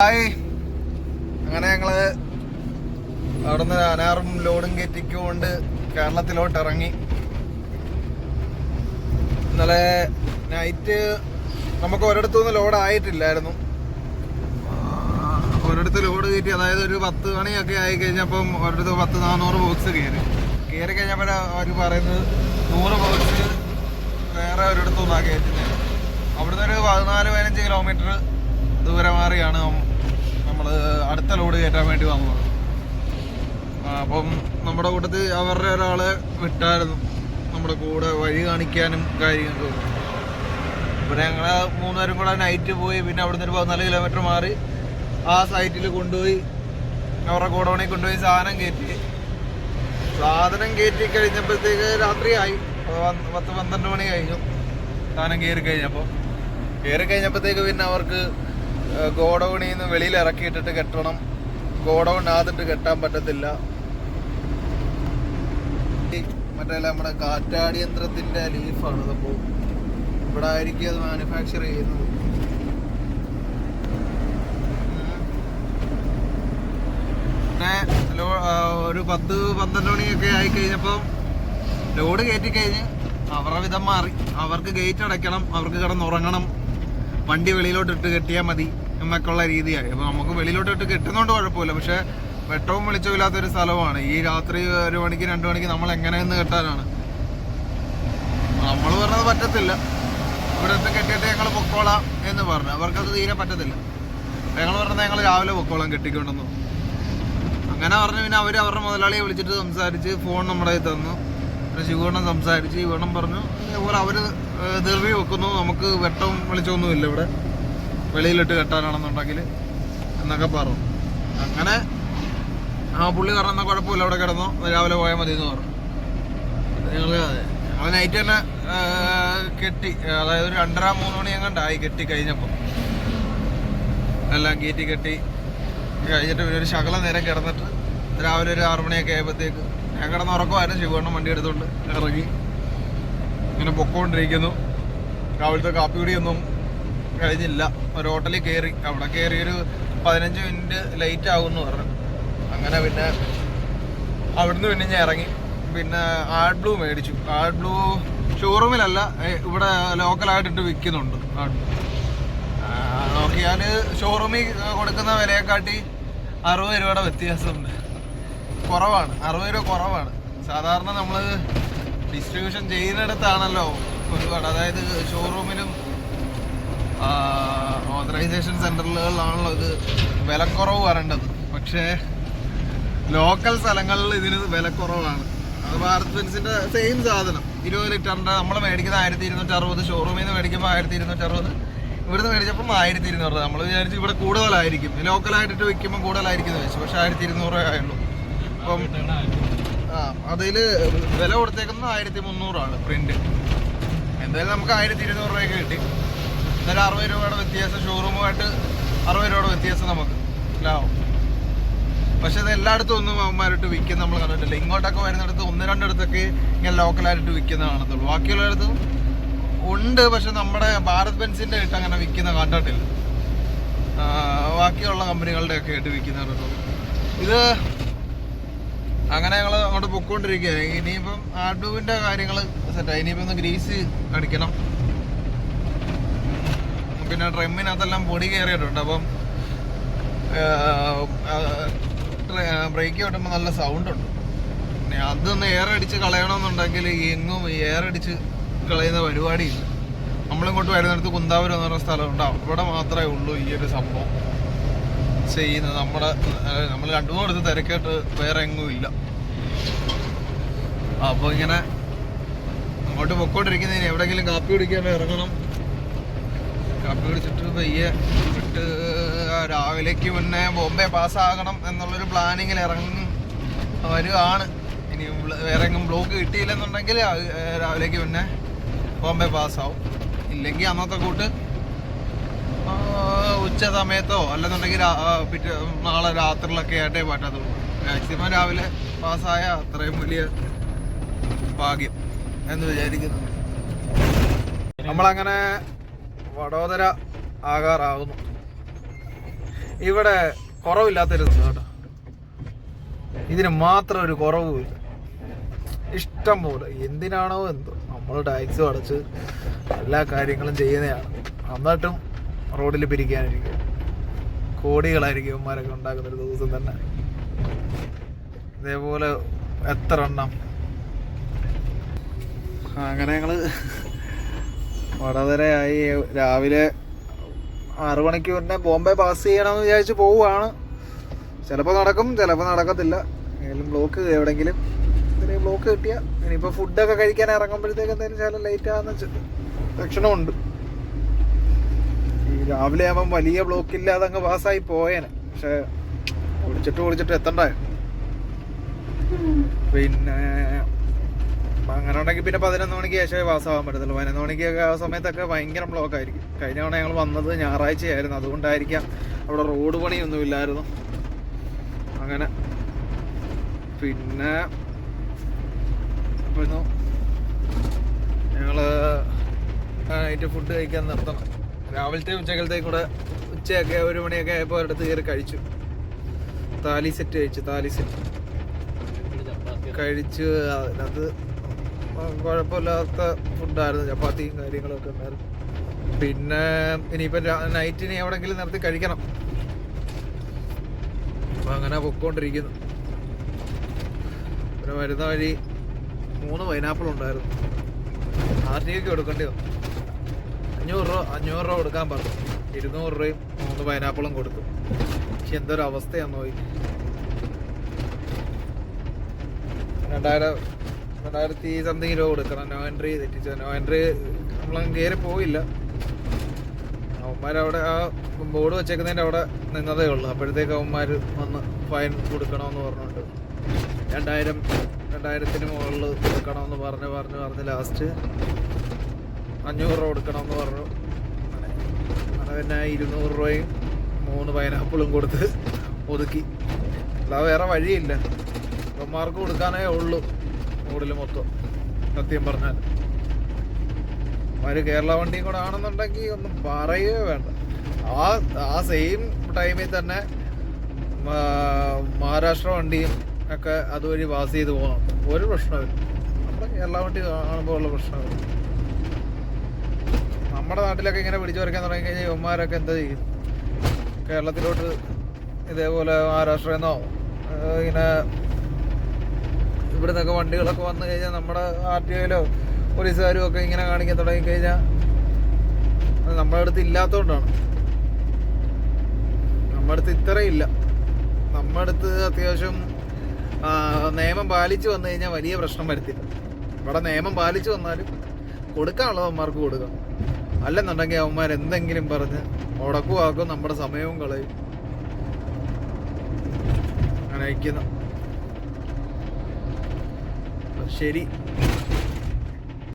അങ്ങനെ ഞങ്ങൾ അവിടുന്ന് അനാറും ലോഡും കയറ്റിക്കൊണ്ട് കേരളത്തിലോട്ട് ഇറങ്ങി ഇന്നലെ നൈറ്റ് നമുക്ക് ഒരിടത്തുനിന്ന് ലോഡ് ആയിട്ടില്ലായിരുന്നു. ഒരിടത്ത് ലോഡ് കയറ്റി അതായത് ഒരു പത്ത് മണിയൊക്കെ ആയി കഴിഞ്ഞപ്പം ഒരിടത്ത് പത്ത് നാനൂറ് ബോക്സ് കയറി. കയറി കഴിഞ്ഞപ്പോൾ അവർ പറയുന്നത് നൂറ് ബോക്സ് വേറെ ഒരിടത്തു നിന്നാണ് കയറ്റുന്നത് അവിടുന്ന് ഒരു പതിനാല് പതിനഞ്ച് കിലോമീറ്റർ ദൂരെ മാറിയാണ് അടുത്ത ലോഡ് കയറ്റാൻ വേണ്ടി വന്നു അപ്പം നമ്മുടെ കൂട്ടത്തിൽ അവരുടെ ഒരാളെ വിട്ടായിരുന്നു. നമ്മുടെ കൂടെ വഴി കാണിക്കാനും കാര്യങ്ങൾക്കും പിന്നെ ഞങ്ങൾ മൂന്നുപേരും കൂടെ നൈറ്റ് പോയി പിന്നെ അവിടുന്ന് ഒരു പതിനാല് കിലോമീറ്റർ മാറി ആ സൈറ്റിൽ കൊണ്ടുപോയി അവരുടെ ഗോഡൗണിൽ കൊണ്ടുപോയി സാധനം കയറ്റി. സാധനം കയറ്റി കഴിഞ്ഞപ്പോഴത്തേക്ക് രാത്രിയായി. പത്ത് പന്ത്രണ്ട് മണി കഴിഞ്ഞു. സാധനം കയറി കഴിഞ്ഞപ്പോൾ കയറി കഴിഞ്ഞപ്പോഴത്തേക്ക് പിന്നെ അവർക്ക് ഗോഡൗണിൽ നിന്ന് വെളിയിൽ ഇറക്കിയിട്ടിട്ട് കെട്ടണം ഗോഡൗണിനകത്തിട്ട് കെട്ടാൻ പറ്റത്തില്ല. മറ്റേ നമ്മുടെ കാറ്റാടി യന്ത്രത്തിന്റെ ലീഫാണ് അപ്പോൾ ഇവിടെ ആയിരിക്കും അത് മാനുഫാക്ചർ ചെയ്യുന്നത്. പിന്നെ ഒരു പത്ത് പന്ത്രണ്ട് മണിയൊക്കെ ആയി കഴിഞ്ഞപ്പോൾ ലോഡ് കയറ്റി കഴിഞ്ഞ് അവരുടെ വിധം മാറി. അവർക്ക് ഗേറ്റ് അടയ്ക്കണം അവർക്ക് കിടന്നുറങ്ങണം. വണ്ടി വെളിയിലോട്ട് ഇട്ട് കെട്ടിയാൽ മതി എന്നൊക്കെയുള്ള രീതിയായി. അപ്പോൾ നമുക്ക് വെളിയിലോട്ട് ഇട്ട് കെട്ടുന്നതുകൊണ്ട് കുഴപ്പമില്ല. പക്ഷേ വെട്ടവും വെളിച്ചവും ഇല്ലാത്തൊരു സ്ഥലമാണ്. ഈ രാത്രി ഒരു മണിക്ക് രണ്ട് മണിക്ക് നമ്മൾ എങ്ങനെയെന്ന് കെട്ടാനാണ്? നമ്മൾ പറഞ്ഞത് പറ്റത്തില്ല. ഇവിടെ നിന്ന് കെട്ടിയിട്ട് ഞങ്ങൾ പൊക്കോളാം എന്ന് പറഞ്ഞു. അവർക്കത് തീരെ പറ്റത്തില്ല. ഞങ്ങൾ പറഞ്ഞത് ഞങ്ങൾ രാവിലെ പൊക്കോളാം കെട്ടിക്കൊണ്ടെന്നു. അങ്ങനെ പറഞ്ഞു പിന്നെ അവർ അവരുടെ മുതലാളിയെ വിളിച്ചിട്ട് സംസാരിച്ച് ഫോൺ നമ്മുടെ തന്നു. പിന്നെ ശിവണ്ണം സംസാരിച്ച് ശിവണ്ണം പറഞ്ഞു. ഇതേപോലെ അവർ ധൃതി വെക്കുന്നു. നമുക്ക് വെട്ടവും വെളിച്ചമൊന്നും ഇല്ല ഇവിടെ. വെളിയിലിട്ട് കെട്ടാനാണെന്നുണ്ടെങ്കിൽ എന്നൊക്കെ പറഞ്ഞു. അങ്ങനെ ആ പുള്ളി കാരണം എന്നാൽ കുഴപ്പമില്ല അവിടെ കിടന്നു. രാവിലെ പോയാൽ മതി എന്ന് പറഞ്ഞു ഞങ്ങൾ ഞങ്ങൾ നൈറ്റ് തന്നെ കെട്ടി അതായത് ഒരു രണ്ടര മൂന്ന് മണി എങ്ങാണ്ടായി കെട്ടി കഴിഞ്ഞപ്പോൾ എല്ലാം കയറ്റി കെട്ടി കഴിഞ്ഞിട്ട് പിന്നെ ഒരു ശകല നേരം കിടന്നിട്ട് രാവിലെ ഒരു ആറുമണിയൊക്കെ ആയപ്പോഴത്തേക്ക് ഞാൻ കിടന്ന് ഉറക്കമായിരുന്നു. ശിവണ്ണം വണ്ടി എടുത്തുകൊണ്ട് ഇറങ്ങി. ഇങ്ങനെ പൊക്കോണ്ടിരിക്കുന്നു. രാവിലത്തെ കാപ്പി കുടിയൊന്നും കഴിഞ്ഞില്ല. ഒരു ഹോട്ടലിൽ കയറി അവിടെ കയറി ഒരു പതിനഞ്ച് മിനിറ്റ് ലേറ്റ് ആകുമെന്ന് പറഞ്ഞു. അങ്ങനെ പിന്നെ അവിടുന്ന് പിന്നെ ഞാൻ ഇറങ്ങി. പിന്നെ ആഡ് ബ്ലൂ മേടിച്ചു. ആഡ് ബ്ലൂ ഷോറൂമിലല്ല ഇവിടെ ലോക്കലായിട്ടിട്ട് വിൽക്കുന്നുണ്ട് ആഡ് ബ്ലൂ നോക്കിയാൽ ഷോറൂമിൽ കൊടുക്കുന്ന വിലയെക്കാട്ടി അറുപത് രൂപയുടെ വ്യത്യാസമുണ്ട്. കുറവാണ്. അറുപത് രൂപ കുറവാണ്. സാധാരണ നമ്മൾ ഡിസ്ട്രിബ്യൂഷൻ ചെയ്യുന്നിടത്താണല്ലോ ഒരുപാട്. അതായത് ഷോറൂമിലും ഓതറൈസേഷൻ സെന്ററുകളിലാണല്ലോ ഇത് വിലക്കുറവ് വരേണ്ടത്. പക്ഷേ ലോക്കൽ സ്ഥലങ്ങളിൽ ഇതിന് വിലക്കുറവാണ്. അത് ഭാരത് ബെൻസിന്റെ സെയിം സാധനം. ഇരുപത് ലിറ്ററിന്റെ നമ്മൾ മേടിക്കുന്ന ആയിരത്തി ഇരുന്നൂറ്റി അറുപത് ഷോറൂമിൽ നിന്ന് മേടിക്കുമ്പോൾ ആയിരത്തി ഇരുന്നൂറ്റി അറുപത് ഇവിടുന്ന് മേടിച്ചപ്പം ആയിരത്തി ഇരുന്നൂറ് നമ്മൾ വിചാരിച്ചു ഇവിടെ കൂടുതലായിരിക്കും. ലോക്കലായിട്ടിട്ട് വിൽക്കുമ്പോൾ കൂടുതലായിരിക്കും എന്ന് വെച്ചു പക്ഷേ ആയിരത്തി ഇരുന്നൂറ് ആയുള്ളൂ. അപ്പം അതിൽ വില കൊടുത്തേക്കുന്നത് ആയിരത്തി മുന്നൂറാണ് പ്രിന്റ് എന്തായാലും നമുക്ക് ആയിരത്തി ഇരുന്നൂറ് രൂപയ്ക്ക് കിട്ടി. എന്തായാലും അറുപത് രൂപയുടെ വ്യത്യാസം ഷോറൂമുമായിട്ട് അറുപത് രൂപയുടെ വ്യത്യാസം നമുക്ക് ലാഭം. പക്ഷെ ഇത് എല്ലായിടത്തും ഒന്നും അവന്മാരിട്ട് വിൽക്കുന്ന നമ്മൾ കണ്ടിട്ടില്ല. ഇങ്ങോട്ടൊക്കെ വരുന്നിടത്ത് ഒന്ന് രണ്ടിടത്തൊക്കെ ഇങ്ങനെ ലോക്കലായിട്ട് വിൽക്കുന്ന കാണത്തുള്ളൂ. ബാക്കിയുള്ളിടത്തും ഉണ്ട് പക്ഷെ നമ്മുടെ ഭാരത് ബെൻസിന്റെ ഇട്ട് അങ്ങനെ വിൽക്കുന്ന കണ്ടിട്ടില്ല. ബാക്കിയുള്ള കമ്പനികളുടെ ഒക്കെ ആയിട്ട് കണ്ടിട്ടുള്ളൂ ഇത്. അങ്ങനെ ഞങ്ങൾ അങ്ങോട്ട് പൊക്കോണ്ടിരിക്കുകയാണ്. ഇനിയിപ്പം ആഡുവിന്റെ കാര്യങ്ങൾ സെറ്റായി ഇനിയിപ്പം ഒന്ന് ഗ്രീസ് അടിക്കണം. പിന്നെ ഡ്രമ്മിനകത്തെല്ലാം പൊടി കയറിയിട്ടുണ്ട്. അപ്പം ബ്രേക്ക് കിട്ടുമ്പോൾ നല്ല സൗണ്ട് ഉണ്ട് പിന്നെ അതൊന്ന് എയർ അടിച്ച് കളയണമെന്നുണ്ടെങ്കിൽ എങ്ങും എയർ അടിച്ച് കളയുന്ന പരിപാടിയില്ല. നമ്മളിങ്ങോട്ട് വരുന്നിടത്ത് കുന്താപുരം എന്ന് പറഞ്ഞ സ്ഥലമുണ്ട് അവിടെ മാത്രമേ ഉള്ളൂ ഈ ഒരു സംഭവം. ചെയ്യുന്നത് നമ്മുടെ നമ്മൾ രണ്ടു മൂന്ന് അടുത്ത് തിരക്കിട്ട് വേറെ എങ്ങും ഇല്ല. അപ്പോൾ ഇങ്ങനെ അങ്ങോട്ട് പൊക്കോണ്ടിരിക്കുന്നതിന് എവിടെങ്കിലും കാപ്പി കുടിക്കാൻ ഇറങ്ങണം. കാപ്പി കുടിച്ചിട്ട് പയ്യെ വിട്ട് രാവിലേക്ക് മുന്നേ ബോംബെ പാസ്സാകണം എന്നുള്ളൊരു പ്ലാനിങ്ങിൽ ഇറങ്ങും വരുവാണ്. ഇനി വേറെ എങ്ങും ബ്ലോക്ക് കിട്ടിയില്ലെന്നുണ്ടെങ്കിൽ രാവിലേക്ക് മുന്നേ ബോംബെ പാസ്സാവും. ഇല്ലെങ്കിൽ അന്നത്തെ കൂട്ട് ഉച്ച സമയത്തോ അല്ലെന്നുണ്ടെങ്കിൽ പിറ്റേ നാളെ രാത്രിയിലൊക്കെ ആയിട്ടേ പറ്റത്തുള്ളൂ. മാക്സിമം രാവിലെ പാസ്സായ അത്രയും വലിയ ഭാഗ്യം എന്ന് വിചാരിക്കുന്നു. നമ്മളങ്ങനെ വഡോദര ആകാറാകുന്നു ഇവിടെ കുറവില്ലാത്തൊരു കേട്ടോ. ഇതിന് മാത്രം ഒരു കുറവുമില്ല. ഇഷ്ടം പോലെ. എന്തിനാണോ എന്തോ. നമ്മൾ ടാക്സ് അടച്ച് എല്ലാ കാര്യങ്ങളും ചെയ്യുന്നതാണ്. എന്നിട്ടും റോഡിൽ പിരിക്കാനിരിക്കും കോടികളായിരിക്കും ഇവന്മാരൊക്കെ ഉണ്ടാക്കുന്ന ഒരു ദിവസം തന്നെ. ഇതേപോലെ എത്ര എണ്ണം. അങ്ങനെ ഞങ്ങൾ വടതരയായി രാവിലെ ആറു മണിക്ക് മുന്നേ ബോംബെ പാസ് ചെയ്യണമെന്ന് വിചാരിച്ച് പോവുകയാണ്. ചിലപ്പോൾ നടക്കും ചിലപ്പോൾ നടക്കത്തില്ല. ഏതെങ്കിലും ബ്ലോക്ക് എവിടെങ്കിലും എന്തെങ്കിലും ബ്ലോക്ക് കിട്ടിയാൽ ഇനിയിപ്പോൾ ഫുഡൊക്കെ കഴിക്കാൻ ഇറങ്ങുമ്പോഴത്തേക്ക് എന്തെങ്കിലും ചില ലേറ്റ് ആകുന്ന ലക്ഷണമുണ്ട്. രാവിലെ ആവാൻ വലിയ ബ്ലോക്ക് ഇല്ലാതെ അങ്ങ് പാസ്സായി പോയേനെ. പക്ഷെ ഓടിച്ചിട്ട് ഓടിച്ചിട്ട് എത്തണ്ടായ? പിന്നെ അങ്ങനെ ഉണ്ടെങ്കിൽ പിന്നെ പതിനൊന്ന് മണിക്ക് ശേഷമേ പാസ്സാവാൻ പറ്റത്തുള്ളൂ. പതിനൊന്ന് മണിക്കൊക്കെ ആ സമയത്തൊക്കെ ഭയങ്കര ബ്ലോക്ക് ആയിരിക്കും. കഴിഞ്ഞ തവണ ഞങ്ങൾ വന്നത് ഞായറാഴ്ചയായിരുന്നു. അതുകൊണ്ടായിരിക്കാം അവിടെ റോഡ് പണിയൊന്നും ഇല്ലായിരുന്നു. അങ്ങനെ. പിന്നെ പിന്നെ ഞങ്ങൾ നൈറ്റ് ഫുഡ് കഴിക്കാൻ നിർത്തണം. രാവിലത്തെ ഉച്ചക്കലത്തേക്കും കൂടെ ഉച്ചയൊക്കെ ഒരു മണിയൊക്കെ ആയപ്പോൾ അവരുടെ കയറി കഴിച്ചു. താലി സെറ്റ് കഴിച്ചു താലി സെറ്റ് കഴിച്ച് അതിനകത്ത് കുഴപ്പമില്ലാത്ത ഫുഡായിരുന്നു ചപ്പാത്തിയും കാര്യങ്ങളൊക്കെ ഉണ്ടായിരുന്നു. പിന്നെ ഇനിയിപ്പം നൈറ്റിന് എവിടെങ്കിലും നിർത്തി കഴിക്കണം. അപ്പം അങ്ങനെ പൊക്കോണ്ടിരിക്കുന്നു. പിന്നെ വരുന്ന വഴി മൂന്ന് പൈനാപ്പിൾ ഉണ്ടായിരുന്നു. ആർ ടി ഒക്കെ എടുക്കേണ്ടി വന്നു. അഞ്ഞൂറ് രൂപ അഞ്ഞൂറ് രൂപ കൊടുക്കാൻ പറഞ്ഞു. ഇരുന്നൂറ് രൂപയും മൂന്ന് പൈനാപ്പിളും കൊടുത്തു. പക്ഷെ എന്തൊരു അവസ്ഥയാന്ന് പോയി രണ്ടായിരം രണ്ടായിരത്തി സംതിങ് രൂപ കൊടുക്കണം. നോ എൻട്രി തെറ്റിച്ച നോ എൻട്രി നമ്മളങ്ങ് കയറി പോയില്ല. അവന്മാരവിടെ ആ ബോർഡ് വെച്ചേക്കുന്നതിന്റെ അവിടെ നിന്നതേ ഉള്ളൂ. അപ്പോഴത്തേക്ക് അവന്മാർ വന്ന് ഫൈൻ കൊടുക്കണമെന്ന് പറഞ്ഞുകൊണ്ട്. രണ്ടായിരം രണ്ടായിരത്തിന് മുകളിൽ കൊടുക്കണമെന്ന് പറഞ്ഞ് പറഞ്ഞ് പറഞ്ഞ് ലാസ്റ്റ് അഞ്ഞൂറ് രൂപ കൊടുക്കണമെന്ന് പറഞ്ഞു. അങ്ങനെ പിന്നെ ഇരുന്നൂറ് രൂപയും മൂന്ന് പൈനാപ്പിളും കൊടുത്ത് ഒതുക്കി. അല്ലാതെ വേറെ വഴിയില്ല. ഇവന്മാർക്ക് കൊടുക്കാനേ ഉള്ളൂ കൂടുതൽ മൊത്തം സത്യം പറഞ്ഞാൽ. അവർ കേരള വണ്ടിയും കൂടെ ആണെന്നുണ്ടെങ്കിൽ ഒന്നും പറയുകയോ വേണ്ട. ആ ആ സെയിം ടൈമിൽ തന്നെ മഹാരാഷ്ട്ര വണ്ടിയും ഒക്കെ അതുവഴി പാസ് ചെയ്ത് പോകണം. ഒരു പ്രശ്നമില്ല നമ്മുടെ കേരള വണ്ടി കാണുമ്പോൾ ഉള്ള പ്രശ്നമില്ല. നമ്മുടെ നാട്ടിലൊക്കെ ഇങ്ങനെ പിടിച്ചു പറിക്കാൻ തുടങ്ങി കഴിഞ്ഞാൽ യുവന്മാരൊക്കെ എന്താ ചെയ്യും? കേരളത്തിലോട്ട് ഇതേപോലെ മഹാരാഷ്ട്രയിൽ നിന്നോ ഇങ്ങനെ ഇവിടെ നിന്നൊക്കെ വണ്ടികളൊക്കെ വന്നു കഴിഞ്ഞാൽ നമ്മുടെ ആർ ടി ഒയിലോ പോലീസുകാരും ഒക്കെ ഇങ്ങനെ കാണിക്കാൻ തുടങ്ങി കഴിഞ്ഞാൽ അത് നമ്മുടെ അടുത്ത് ഇല്ലാത്തതുകൊണ്ടാണ് നമ്മുടെ അടുത്ത് ഇത്രയില്ല നമ്മുടെ അടുത്ത് അത്യാവശ്യം നിയമം പാലിച്ചു വന്നു കഴിഞ്ഞാൽ വലിയ പ്രശ്നം വരുത്തില്ല. ഇവിടെ നിയമം പാലിച്ചു വന്നാലും കൊടുക്കാനുള്ളത് അവന്മാർക്ക് കൊടുക്കണം. അല്ലെന്നുണ്ടെങ്കിൽ അവന്മാർ എന്തെങ്കിലും പറഞ്ഞ് ഉടക്കുവാക്കും നമ്മുടെ സമയവും കളയും. അങ്ങനെ അയക്കുന്നു ശരി.